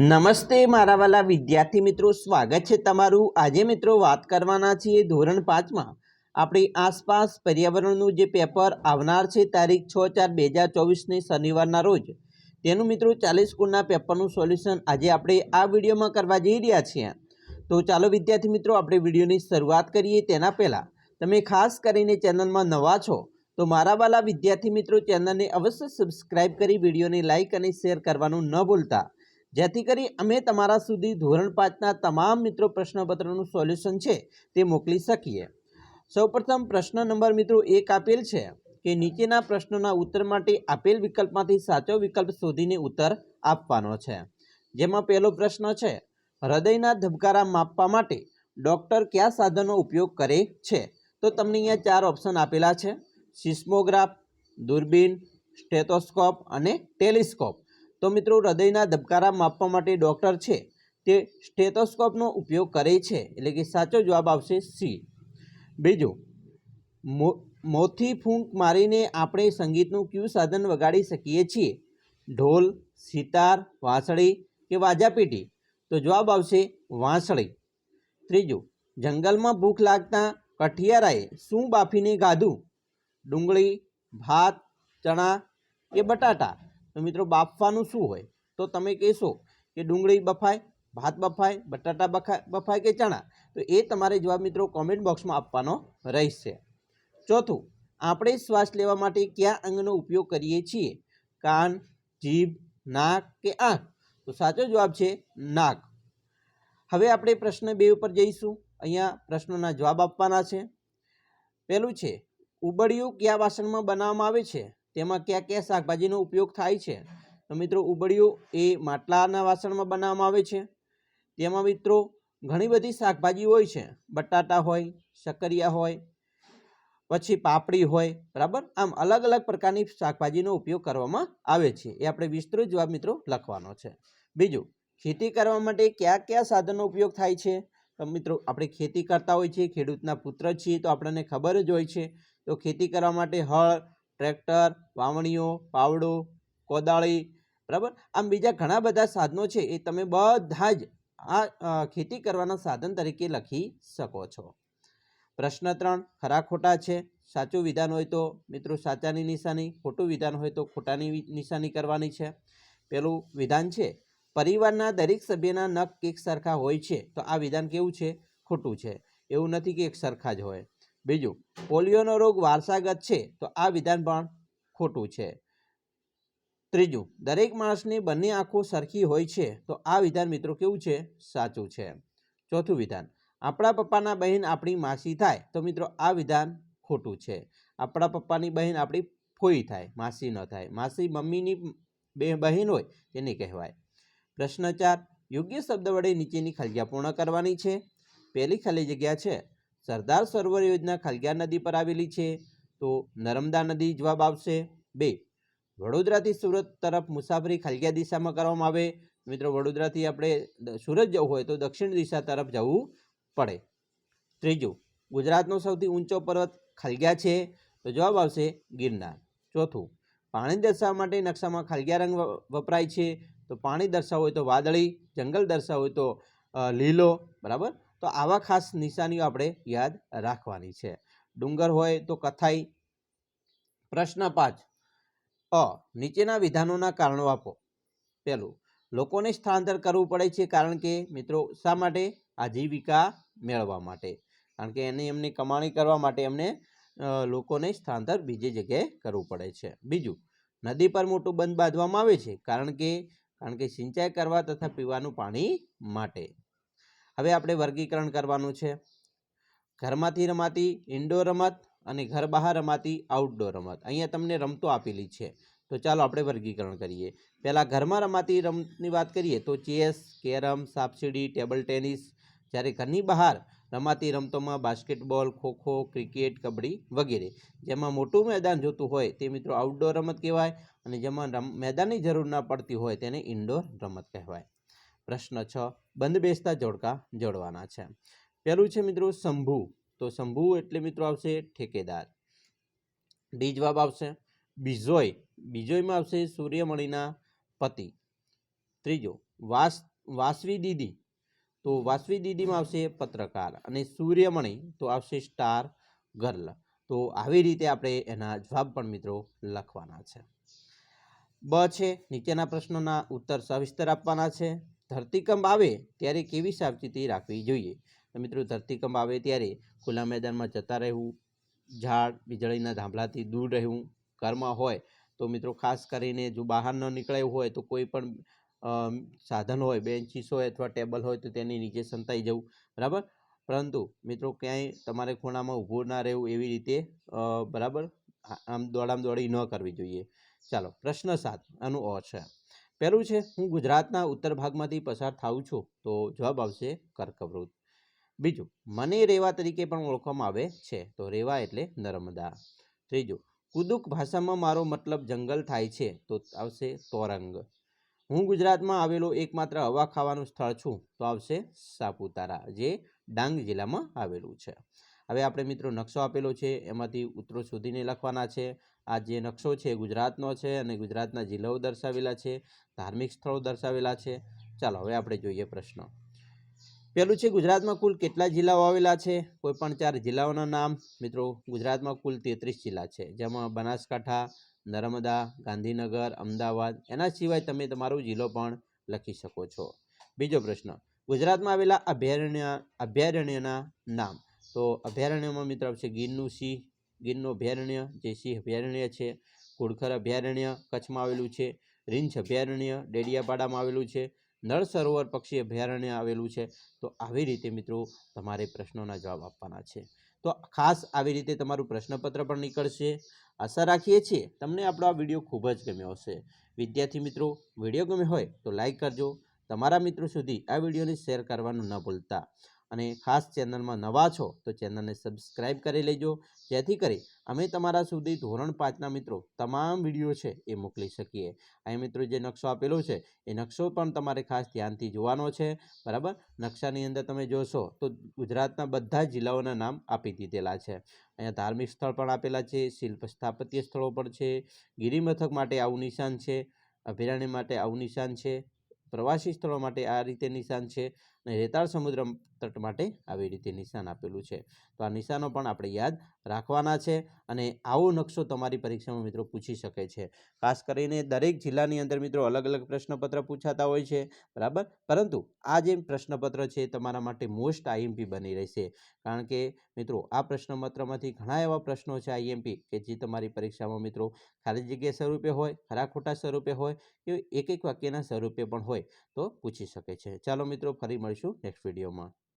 નમસ્તે મારા વાલા વિદ્યાર્થી મિત્રો, સ્વાગત છે તમારું. આજે મિત્રો વાત કરવાના છીએ ધોરણ પાંચમાં. આપણી આસપાસ પર્યાવરણનું જે પેપર આવનાર છે તારીખ છ ચાર બે હજાર ચોવીસની શનિવારના રોજ. તેનું મિત્રો ચાલીસ ગુણના પેપરનું સોલ્યુશન આજે આપણે આ વિડીયોમાં કરવા જઈ રહ્યા છીએ. તો ચાલો વિદ્યાર્થી મિત્રો, આપણે વિડીયોની શરૂઆત કરીએ તેના પહેલાં. તમે ખાસ કરીને ચેનલમાં નવા છો, તો મારા વાલા વિદ્યાર્થી મિત્રો, ચેનલને અવશ્ય સબસ્ક્રાઇબ કરી વિડીયોને લાઇક અને શેર કરવાનું ન ભૂલતા. જેથી કરી અમે તમારા સુધી ધોરણ પાંચના તમામ મિત્રો પ્રશ્નપત્રનું સોલ્યુશન છે તે મોકલી શકીએ. સૌપ્રથમ પ્રશ્ન નંબર મિત્રો એક આપેલ છે કે નીચેના પ્રશ્નોના ઉત્તર માટે આપેલ વિકલ્પમાંથી સાચો વિકલ્પ શોધીને ઉત્તર આપવાનો છે. જેમાં પહેલો પ્રશ્ન છે, હૃદયના ધબકારા માપવા માટે ડૉક્ટર કયા સાધનનો ઉપયોગ કરે છે? તો તમને અહીંયા ચાર ઓપ્શન આપેલા છે, સિસ્મોગ્રાફ, દૂરબીન, સ્ટેથોસ્કોપ અને ટેલિસ્કોપ. તો મિત્રો હૃદયના ધબકારા માપવા માટે ડૉક્ટર છે તે સ્ટેથોસ્કોપનો ઉપયોગ કરે છે. એટલે કે સાચો જવાબ આવશે સી. બીજું, મો, મોથી ફૂંક મારીને આપણે સંગીતનું કયું સાધન વગાડી શકીએ છીએ? ઢોલ, સિતાર, વાંસળી કે વાજાપીટી તો જવાબ આવશે વાંસળી. ત્રીજું, જંગલમાં ભૂખ લાગતા કઠિયારાએ શું બાફીને ગાધું ડુંગળી, ભાત, ચણા કે બટાટા? તો મિત્રો બાફવાનું શું હોય? તો તમે કહેશો કે ડુંગળી બફાય, ભાત બફાય, બટાટા બફાય બફાય કે ચણા? તો એ તમારે જવાબ મિત્રો કોમેન્ટ બોક્સમાં આપવાનો રહેશે. ચોથું, આપણે શ્વાસ લેવા માટે કયા અંગનો ઉપયોગ કરીએ છીએ? કાન, જીભ, નાક કે આંખ? તો સાચો જવાબ છે નાક. હવે આપણે પ્રશ્ન બે ઉપર જઈશું. અહીંયા પ્રશ્નોના જવાબ આપવાના છે. પહેલું છે, ઉબળિયું કયા વાસણમાં બનાવવામાં આવે છે? તેમાં કયા કયા શાકભાજીનો ઉપયોગ થાય છે? તો મિત્રો ઉબળિયું એ માટલાના વાસણમાં બનાવવામાં આવે છે. તેમાં મિત્રો ઘણી બધી શાકભાજી હોય છે. બટાટા હોય, શક્કરિયા હોય, પછી પાપડી હોય, બરાબર? આમ અલગ અલગ પ્રકારની શાકભાજીનો ઉપયોગ કરવામાં આવે છે. એ આપણે વિસ્તૃત જવાબ મિત્રો લખવાનો છે. બીજું, ખેતી કરવા માટે કયા કયા સાધનનો ઉપયોગ થાય છે? તો મિત્રો આપણે ખેતી કરતા હોય છીએ ખેડૂતના પુત્ર છીએ તો આપણને ખબર જ હોય છે. તો ખેતી કરવા માટે હળ ટ્રેક્ટર, વાવણીઓ, પાવડો, કોદાળી, બરાબર? આમ બીજા ઘણા બધા સાધનો છે એ તમે બધા જ આ ખેતી કરવાના સાધન તરીકે લખી શકો છો. પ્રશ્ન ત્રણ, ખરા ખોટા છે? સાચું વિધાન હોય તો મિત્રો સાચાની નિશાની, ખોટું વિધાન હોય તો ખોટાની નિશાની કરવાની છે. પેલું વિધાન છે, પરિવારના દરેક સભ્યના નખ એક સરખા હોય છે, તો આ વિધાન કેવું છે? ખોટું છે. એવું નથી કે એક સરખા જ હોય. બીજું, પોલિયોનો રોગ વારસાગત છે તો આ વિધાન પણ ખોટું છે. ત્રીજું, દરેક માણસની બંને આંખો સરખી હોય છે તો આ વિધાન મિત્રો કેવું છે? સાચું છે. ચોથું વિધાન, આપણા પપ્પાના બહેન આપણી માસી થાય તો મિત્રો આ વિધાન ખોટું છે. આપણા પપ્પાની બહેન આપણી ફોઈ થાય, માસી ન થાય. માસી મમ્મીની બે બહેન હોય તેને કહેવાય. પ્રશ્ન ચાર, યોગ્ય શબ્દ વડે નીચેની ખલગ્યા પૂર્ણ કરવાની છે? પહેલી ખાલી જગ્યા છે. સરદાર સરોવર યોજના ખલગ્યા નદી પર આવેલી છે. તો નર્મદા નદી જવાબ આવશે બે. વડોદરાથી સુરત તરફ મુસાફરી ખલગ્યા દિશામાં કરવામાં આવે. મિત્રો, વડોદરાથી આપણે સુરત જવું હોય તો દક્ષિણ દિશા તરફ જવું પડે. ત્રીજું, ગુજરાતનો સૌથી ઊંચો પર્વત ખલગ્યા છે. તો જવાબ આવશે ગિરનાર. ચોથું, પાણી દર્શાવવા માટે નકશામાં ખલગ્યા રંગ વપરાય છે. તો પાણી દર્શાવ હોય તો વાદળી, જંગલ દર્શાવ હોય તો લીલો, બરાબર? તો આવા ખાસ નિશાનીઓ આપણે યાદ રાખવાની છે. ડુંગર હોય તો કથાઈ, પ્રશ્ન પાંચ, અ, નીચેના વિધાનોના કારણો આપો. પહેલું લોકોને સ્થળાંતર કરવું પડે છે કારણ કે, મિત્રો, શા માટે? આજીવિકા મેળવવા માટે. કારણ કે એને એમની કમાણી કરવા માટે એમને લોકોને સ્થળાંતર બીજી જગ્યાએ કરવું પડે છે. બીજું, નદી પર મોટું બંધ બાંધવામાં આવે છે કારણ કે કારણ કે સિંચાઈ કરવા તથા પીવાનું પાણી માટે. હવે આપણે વર્ગીકરણ કરવાનું છે. ઘરમાંથી રમાતી ઇન્ડોર રમત અને ઘર બહાર રમાતી આઉટડોર રમત. અહીંયા તમને રમતો આપેલી છે. તો ચાલો આપણે વર્ગીકરણ કરીએ. પહેલાં ઘરમાં રમાતી રમતની વાત કરીએ તો ચેસ, કેરમ, સાપસીડી, ટેબલ ટેનિસ, જ્યારે ઘરની બહાર રમાતી રમતોમાં બાસ્કેટબોલ, ખોખો, ક્રિકેટ, કબડ્ડી વગેરે. જેમાં મોટું મેદાન જોતું હોય તે મિત્રો આઉટડોર રમત કહેવાય અને જેમાં રમ, મેદાનની જરૂર ના પડતી હોય તેને ઇન્ડોર રમત કહેવાય. પ્રશ્ન છ. બંધ બેસતા જોડકા જોડવાના છે. પહેલું છે મિત્રો શંભુ તો શંભુ એટલે મિત્રો આવશે ઠેકેદાર. ડી જવાબ આવશે બિઝોય. બીજોયમાં આવશે સૂર્યમણીના પતિ. ત્રીજો, વાસ, વાસવી દીદી. તો વાસવી દીદીમાં આવશે પત્રકાર અને સૂર્યમણિ તો આવશે સ્ટાર ગર્લ. તો આવી રીતે આપણે એના જવાબ પણ મિત્રો લખવાના છે. બ છે નીચેના પ્રશ્નોના ઉત્તર સવિસ્તર આપવાના છે. ધરતીકંપ આવે ત્યારે કેવી સાવચેતી રાખવી જોઈએ? તો મિત્રો, ધરતીકંપ આવે ત્યારે ખુલ્લા મેદાનમાં જતા રહેવું, ઝાડ વીજળીના ધાંભલાથી દૂર રહેવું ઘરમાં હોય તો મિત્રો, ખાસ કરીને જો બહાર ન નીકળાયું હોય તો કોઈ પણ સાધન હોય, બેન્ચીસ હોય અથવા ટેબલ હોય તો તેની નીચે સંતાઈ જવું, બરાબર? પરંતુ મિત્રો, ક્યાંય તમારે ખૂણામાં ઊભું ના રહેવું એવી રીતે બરાબર? આમ દોડામ દોડી ન કરવી જોઈએ. ચાલો, પ્રશ્ન સાત, આનું અ છે. પહેલું છે, હું ગુજરાતના ઉત્તર ભાગમાંથી પસાર થાઉં છું, તો જવાબ આવશે કર્કવૃત. બીજું, મને રેવા તરીકે પણ ઓળખવામાં આવે છે, તો રેવા એટલે નર્મદા ત્રીજું કુદુક ભાષામાં મારો મતલબ જંગલ થાય છે, તો આવશે તોરંગ. હું ગુજરાતમાં આવેલો એકમાત્ર હવા ખાવાનું સ્થળ છું, તો આવશે સાપુતારા, જે ડાંગ જિલ્લામાં આવેલું છે. હવે આપણે મિત્રો નકશો આપેલો છે, એમાંથી ઉત્તરો શોધીને લખવાના છે. આ જે નકશો છે ગુજરાતનો છે અને ગુજરાતના જિલ્લાઓ દર્શાવેલા છે, ધાર્મિક સ્થળો દર્શાવેલા છે. ચાલો, હવે આપણે જોઈએ પ્રશ્ન. પહેલું છે, ગુજરાતમાં કુલ કેટલા જિલ્લાઓ આવેલા છે? કોઈ પણ ચાર જિલ્લાઓના નામ. મિત્રો, ગુજરાતમાં કુલ તેત્રીસ જિલ્લા છે. જેમાં બનાસકાંઠા, નર્મદા, ગાંધીનગર, અમદાવાદ, એના સિવાય તમે તમારો જિલ્લો પણ લખી શકો છો. બીજો પ્રશ્ન, ગુજરાતમાં આવેલા અભયારણ્ય, અભયારણ્યના નામ. તો અભયારણ્યમાં મિત્રો આવશે ગીરનું સિંહ ગીરનું અભયારણ્ય, જે સિંહ અભયારણ્ય છે ઘુડખર અભયારણ્ય કચ્છમાં આવેલું છે, રીંછ અભયારણ્ય ડેડિયાપાડામાં આવેલું છે, નળ સરોવર પક્ષી અભયારણ્ય આવેલું છે. તો આવી રીતે મિત્રો તમારે પ્રશ્નોના જવાબ આપવાના છે. તો ખાસ આવી રીતે તમારું પ્રશ્નપત્ર પણ નીકળશે. આશા રાખીએ છીએ તમને આપણો આ વીડિયો ખૂબ જ ગમ્યો હશે. વિદ્યાર્થી મિત્રો, વીડિયો ગમ્યો હોય તો લાઈક કરજો. તમારા મિત્રો સુધી આ વિડીયોને શેર કરવાનું ન ભૂલતા. અને ખાસ ચેનલમાં નવા છો, તો ચેનલને સબસ્ક્રાઈબ કરી લેજો. જેથી કરી અમે તમારા સુધી ધોરણ પાંચના મિત્રો તમામ વીડિયો છે એ મોકલી શકીએ. અહીં મિત્રો જે નકશો આપેલો છે, એ નકશો પણ તમારે ખાસ ધ્યાનથી જોવાનો છે. બરાબર? નકશાની અંદર તમે જોશો તો ગુજરાતના બધા જિલ્લાઓના નામ આપી દીધેલા છે. અહીંયા ધાર્મિક સ્થળ પણ આપેલા છે, શિલ્પ સ્થાપત્ય સ્થળો પણ છે, ગિરિમથક માટે આવું નિશાન છે, અભયારણ્ય માટે આવું નિશાન છે, પ્રવાસી સ્થળો માટે આ રીતે નિશાન છે. અને રેતાળ સમુદ્ર તટ માટે આવી રીતે નિશાન આપેલું છે. તો આ નિશાનો પણ આપણે યાદ રાખવાના છે અને આવો નકશો તમારી પરીક્ષામાં મિત્રો પૂછી શકે છે. ખાસ કરીને દરેક જિલ્લાની અંદર મિત્રો અલગ અલગ પ્રશ્નપત્ર પૂછાતા હોય છે, બરાબર? પરંતુ આ જે પ્રશ્નપત્ર છે તમારા માટે મોસ્ટ આઈએમપી બની રહેશે. કારણ કે મિત્રો આ પ્રશ્નપત્રમાંથી ઘણા એવા પ્રશ્નો છે આઈએમપી કે જે તમારી પરીક્ષામાં મિત્રો ખાલી જગ્યા સ્વરૂપે હોય, ખરા ખોટા સ્વરૂપે હોય કે એક એક વાક્યના સ્વરૂપે પણ હોય. પૂછી શકે છે. ચાલો મિત્રો ફરી મળીશું નેક્સ્ટ વિડીયોમાં